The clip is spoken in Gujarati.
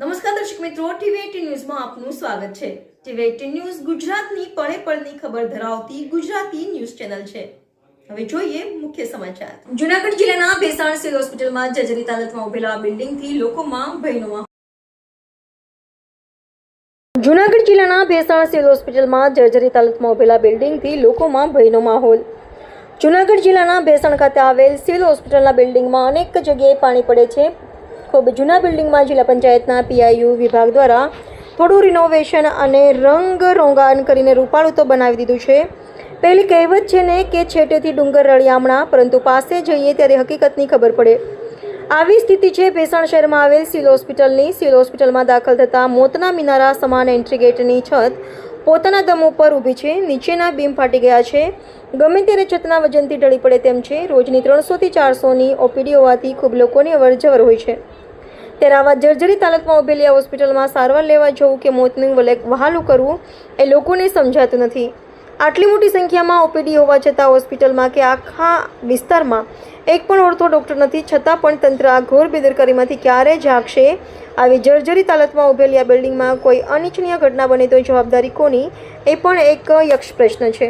નમસ્કાર દર્શક મિત્રો ટીવી ન્યૂઝમાં આપનું સ્વાગત છે. ટીવી એટીન ન્યૂઝ ગુજરાતની પળે પળની ખબર ધરાવતી ગુજરાતી ન્યૂઝ ચેનલ છે. હવે જોઈએ મુખ્ય સમાચાર. જુનાગઢ જિલ્લાના ભેસાણ સિવિલ હોસ્પિટલમાં જર્જરિત હાલતમાં ઉભેલા બિલ્ડિંગથી લોકોમાં ભયનો જુનાગઢ જિલ્લાના ભેસાણ સિવિલ હોસ્પિટલમાં જર્જરિત હાલતમાં ઉભેલા બિલ્ડિંગથી લોકોમાં ભયનો માહોલ. જુનાગઢ જિલ્લાના ભેસાણ ખાતે આવેલ સિવિલ હોસ્પિટલના બિલ્ડિંગમાં અનેક જગ્યાએ પાણી પડે છે. ખૂબ જૂના બિલ્ડિંગમાં જિલ્લા પંચાયતના પીઆઈયુ વિભાગ દ્વારા થોડું રિનોવેશન અને રંગ રોગાન કરીને રૂપાળું તો બનાવી દીધું છે. પહેલી કહેવત છે ને કે છેટેથી ડુંગર રળિયામણા પરંતુ પાસે જઈએ ત્યારે હકીકતની ખબર પડે. આવી સ્થિતિ છે ભેસાણ શહેરમાં આવેલ સિવિલ હોસ્પિટલની. સિવિલ હોસ્પિટલમાં દાખલ થતાં મોતના મિનારા સમાન એન્ટ્રી ગેટની છત પોતાના દમ ઉપર ઊભી છે, નીચેના બીમ ફાટી ગયા છે. ગમે ત્યારે છતના વજનથી ઢળી પડે તેમ છે, રોજની ત્રણસોથી ચારસોની ઓપીડી હોવાથી ખૂબ લોકોની અવરજવર હોય છે. ત્યારે આવા જર્જરિત હાલતમાં ઉભેલી આ હોસ્પિટલમાં સારવાર લેવા જવું કે મોતનું વહાલું કરવું, એ લોકોને સમજાતું નથી. આટલી મોટી સંખ્યામાં ઓપીડી હોવા છતાં હોસ્પિટલમાં કે આખા વિસ્તારમાં એક પણ ઓર્થો ડૉક્ટર નથી, છતાં પણ તંત્ર આ ઘોર બેદરકારીમાંથી ક્યારે જાગશે આવી જર્જરિત હાલતમાં ઉભેલી આ બિલ્ડિંગમાં કોઈ અનિચ્છનીય ઘટના બને તો જવાબદારી કોની? એ પણ એક યક્ષ પ્રશ્ન છે.